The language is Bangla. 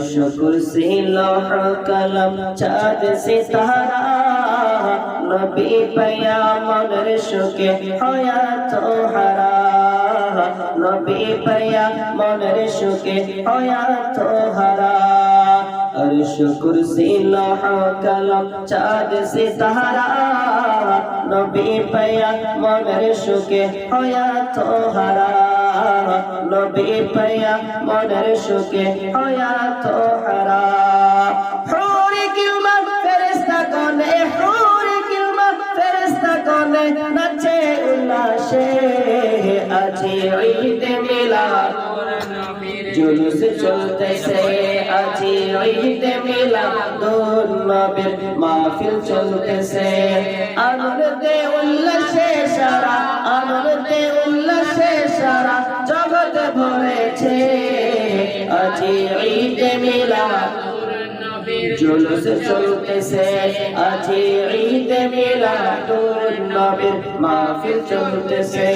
আরশ কুরসি লৌহ কলম চাঁদ সিতারা। নবী পয়ামর শুকে হয়া তোহারা নবী পয়ামর শুকে হয়া তোহারা আরশ কুরসি লৌহ কলম চাঁদ সিতারা। নবী পয়ামর শুকে হয়া তোহারা নবী পায়া মনের সুখে হয়া তো মাহফিল চলতেছে। আনন্দে উল্লাসে সারা আনন্দে উল্লাসে সারা ভরেছে আজি ঈদ মিলাদ। জুলুস চলতেছে। আজি ঈদ মিলাদ নবীর মাহফিল চলতেছে।